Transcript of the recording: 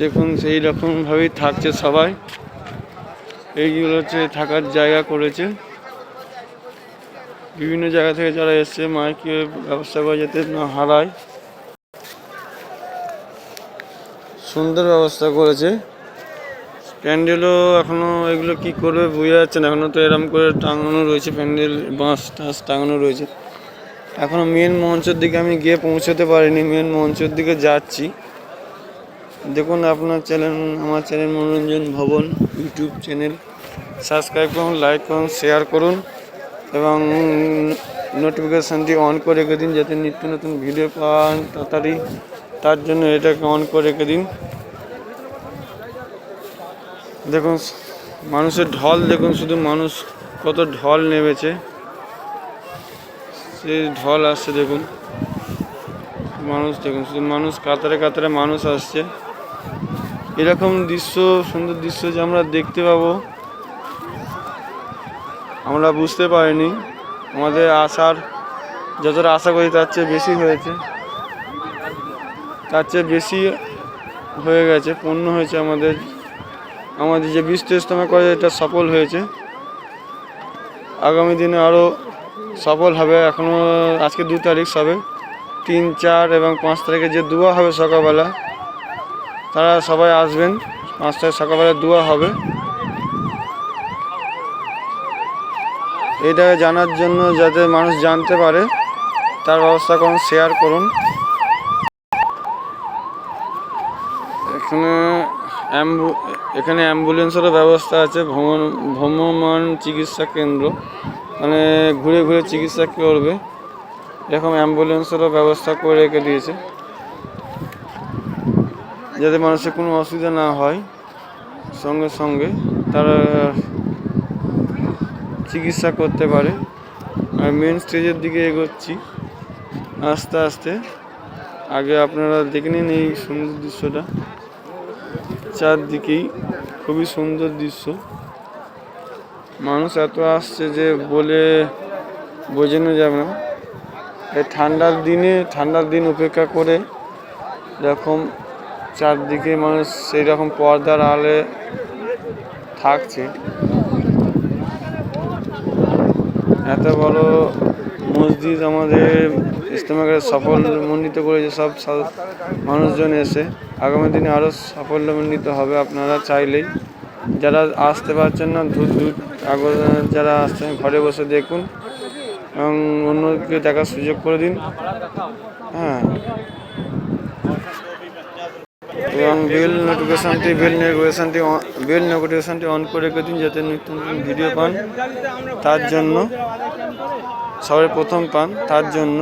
দেখুন, সেই রকমভাবেই থাকছে সবাই। এইগুলো হচ্ছে থাকার জায়গা করেছে। বিভিন্ন জায়গা থেকে যারা এসছে মাইকে ব্যবস্থা করে যাতে না হারায়। সুন্দর ব্যবস্থা করেছে। প্যান্ডেলও এখনও এগুলো কি করবে বোঝা যাচ্ছে না। এখনও তো এরম করে টাঙানো রয়েছে প্যান্ডেল, বাঁশ টাঁশ টাঙানো রয়েছে। এখনও মেন মঞ্চের দিকে আমি গিয়ে পৌঁছতে পারিনি মেন মঞ্চের দিকে যাচ্ছি। দেখুন আপনার চ্যানেল আমার channel Monoranjan Bhaban YouTube channel subscribe করুন লাইক করুন শেয়ার করুন এবং নোটিফিকেশানটি অন করে রেখে দিন যাতে নিত্য নতুন ভিডিও পান তাড়াতাড়ি। তার জন্য এটাকে অন করে রেখে দিন। দেখুন, মানুষের ঢল, দেখুন, শুধু মানুষ কত ঢল নেমেছে। সেই ঢল আসছে, দেখুন। মানুষ, দেখুন, শুধু মানুষ, কাতারে কাতারে মানুষ আসছে। এরকম দৃশ্য, সুন্দর দৃশ্য যে আমরা দেখতে পাবো, আমরা বুঝতে পারিনি। আমাদের আশার, যতটা আশা করি, তার চেয়ে বেশি হয়েছে। তার চেয়ে বেশি হয়ে গেছে, পূর্ণ হয়েছে আমাদের আমাদের যে বিশ তেইশতম করে এটা সফল হয়েছে। আগামী দিনে আরও সফল হবে এখনও আজকে দু তারিখ সবে। তিন, চার এবং পাঁচ তারিখে যে দুয়া হবে সকালবেলা, তারা সবাই আসবেন। পাঁচ তারিখ সকালবেলা দুয়া হবে। এটা জানার জন্য যাতে মানুষ জানতে পারে, তার ব্যবস্থা করুন শেয়ার করুন। এখানে এখানে অ্যাম্বুলেন্সেরও ব্যবস্থা আছে, ভ্রমণ ভ্রমমান চিকিৎসা কেন্দ্র। মানে ঘুরে ঘুরে চিকিৎসা করবে। এরকম অ্যাম্বুলেন্সেরও ব্যবস্থা করে রেখে দিয়েছে। যাতে মানুষের কোনো অসুবিধা না হয়, সঙ্গে সঙ্গে তারা চিকিৎসা করতে পারে। আর মেন স্টেজের দিকে এগোচ্ছি। আস্তে আস্তে। আগে আপনারা দেখে নিন এই সুন্দর দৃশ্যটা। চারদিকেই খুবই সুন্দর দৃশ্য। মানুষ এত আসছে যে বলে বোঝানো যাবে না। এই ঠান্ডার দিনে, ঠান্ডার দিন উপেক্ষা করে এরকম চারদিকে মানুষ সেই রকম পর্দার আলে থাকছে। এত বড় মসজিদ আমাদের ইসলামকে সাফল্যমণ্ডিত করেছে সব মানুষজন এসে। আগামী দিনে আরও সাফল্যমণ্ডিত হবে আপনারা চাইলেই। যারা আসতে পারছেন না, দূর দূর আগে যারা আসছেন, ঘরে বসে দেখুন এবং অন্যকে দেখার সুযোগ করে দিন। হ্যাঁ। এবং বেল নোটিফিকেশানটি বেল নোটিফিকেশানটি বেল নোটিফিকেশানটি অন করে রেখে দিন যাতে নতুন নতুন ভিডিও পান। তার জন্য সবাই প্রথম পান, তার জন্য।